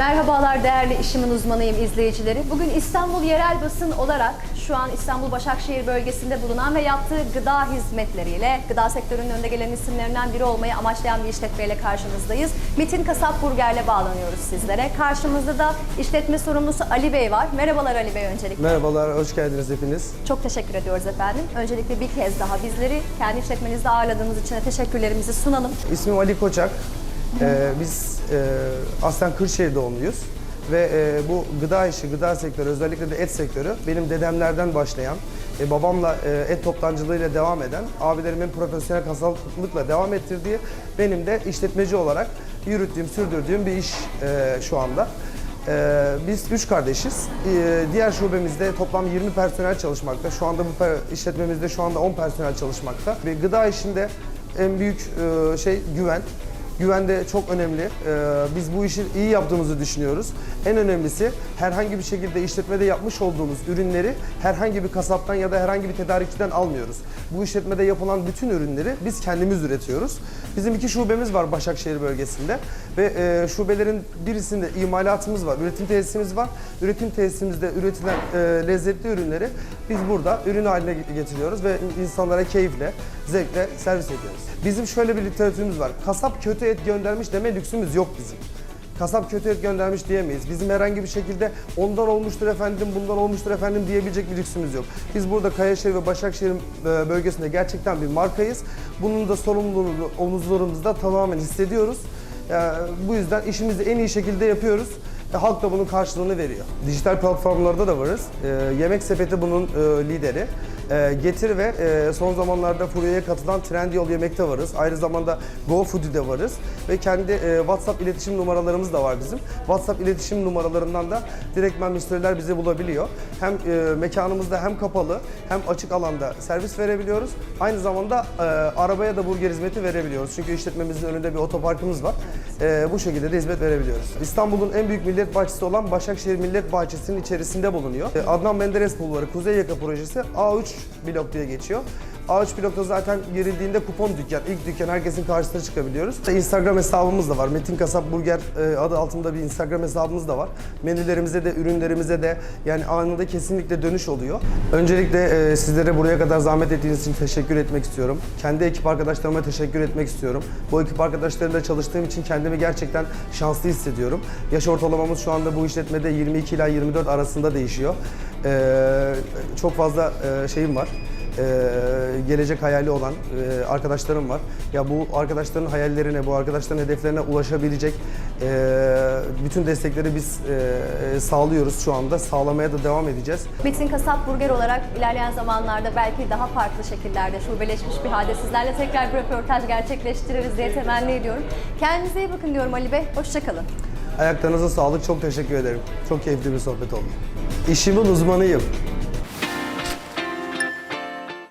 Merhabalar değerli işimin uzmanıyım izleyicileri. Bugün İstanbul Yerel Basın olarak şu an İstanbul Başakşehir bölgesinde bulunan ve yaptığı gıda hizmetleriyle gıda sektörünün önde gelen isimlerinden biri olmayı amaçlayan bir işletmeyle karşınızdayız. Metin Kasap Burger'le bağlanıyoruz sizlere. Karşımızda da işletme sorumlusu Ali Bey var. Merhabalar Ali Bey öncelikle. Merhabalar, hoş geldiniz hepiniz. Çok teşekkür ediyoruz efendim. Öncelikle bir kez daha bizleri kendi işletmenizde ağırladığınız için teşekkürlerimizi sunalım. İsmim Ali Koçak. Ee, biz e, aslen Kırşehir doğumluyuz. Ve e, bu gıda işi, gıda sektörü, özellikle de et sektörü benim dedemlerden başlayan, e, babamla e, et toptancılığıyla devam eden, abilerimin profesyonel kasaplıkla devam ettirdiği, benim de işletmeci olarak yürüttüğüm, sürdürdüğüm bir iş e, şu anda. Ee, biz üç kardeşiz. Ee, diğer şubemizde toplam 20 personel çalışmakta. Şu anda bu işletmemizde şu anda 10 personel çalışmakta. Ve gıda işinde en büyük e, şey güven. Güven de çok önemli. Ee, biz bu işi iyi yaptığımızı düşünüyoruz. En önemlisi herhangi bir şekilde işletmede yapmış olduğumuz ürünleri herhangi bir kasaptan ya da herhangi bir tedarikçiden almıyoruz. Bu işletmede yapılan bütün ürünleri biz kendimiz üretiyoruz. Bizim iki şubemiz var Başakşehir bölgesinde ve e, şubelerin birisinde imalatımız var, üretim tesisimiz var. Üretim tesisimizde üretilen e, lezzetli ürünleri biz burada ürün haline getiriyoruz ve insanlara keyifle, zevkle servis ediyoruz. Bizim şöyle bir literatürümüz var. Kasap kötü et göndermiş deme lüksümüz yok bizim. Kasap kötü et göndermiş diyemeyiz. Bizim herhangi bir şekilde ondan olmuştur efendim, bundan olmuştur efendim diyebilecek bir lüksümüz yok. Biz burada Kayaşehir ve Başakşehir e, bölgesinde gerçekten bir markayız. Bunun da sorumluluğunu omuzlarımızda tamamen hissediyoruz. E, Bu yüzden işimizi en iyi şekilde yapıyoruz. ve Halk da bunun karşılığını veriyor. Dijital platformlarda da varız. E, Yemek Sepeti bunun e, lideri. E, Getir ve e, son zamanlarda furyaya katılan Trendyol Yemek'te varız. Aynı zamanda GoFood'de varız. Ve kendi e, WhatsApp iletişim numaralarımız da var bizim. WhatsApp iletişim numaralarından da direktmen müşteriler bizi bulabiliyor. Hem e, mekanımızda hem kapalı hem açık alanda servis verebiliyoruz. Aynı zamanda e, arabaya da burger hizmeti verebiliyoruz. Çünkü işletmemizin önünde bir otoparkımız var. E, bu şekilde de hizmet verebiliyoruz. İstanbul'un en büyük millet bahçesi olan Başakşehir Millet Bahçesi'nin içerisinde bulunuyor. E, Adnan Menderes Bulvarı Kuzey Yaka Projesi A3 blok diye geçiyor. A3 blokta zaten girildiğinde kupon dükkan, ilk dükkan herkesin karşısına çıkabiliyoruz. Instagram hesabımız da var. Metin Kasap Burger e, adı altında bir Instagram hesabımız da var. Menülerimize de, ürünlerimize de yani anında kesinlikle dönüş oluyor. Öncelikle e, sizlere buraya kadar zahmet ettiğiniz için teşekkür etmek istiyorum. Kendi ekip arkadaşlarıma teşekkür etmek istiyorum. Bu ekip arkadaşlarıyla çalıştığım için kendimi gerçekten şanslı hissediyorum. Yaş ortalamamız şu anda bu işletmede 22 ila 24 arasında değişiyor. E, çok fazla e, şeyim var gelecek hayali olan e, arkadaşlarım var. Ya bu arkadaşların hayallerine, bu arkadaşların hedeflerine ulaşabilecek e, bütün destekleri biz e, sağlıyoruz şu anda. Sağlamaya da devam edeceğiz. Metin Kasap Burger olarak ilerleyen zamanlarda belki daha farklı şekillerde şubeleşmiş bir halde sizlerle tekrar bir röportaj gerçekleştiririz diye temenni ediyorum. Kendinize iyi bakın diyorum Ali Bey. Hoşçakalın. Ayaklarınıza sağlık. Çok teşekkür ederim. Çok keyifli bir sohbet oldu. İşimin uzmanıyım.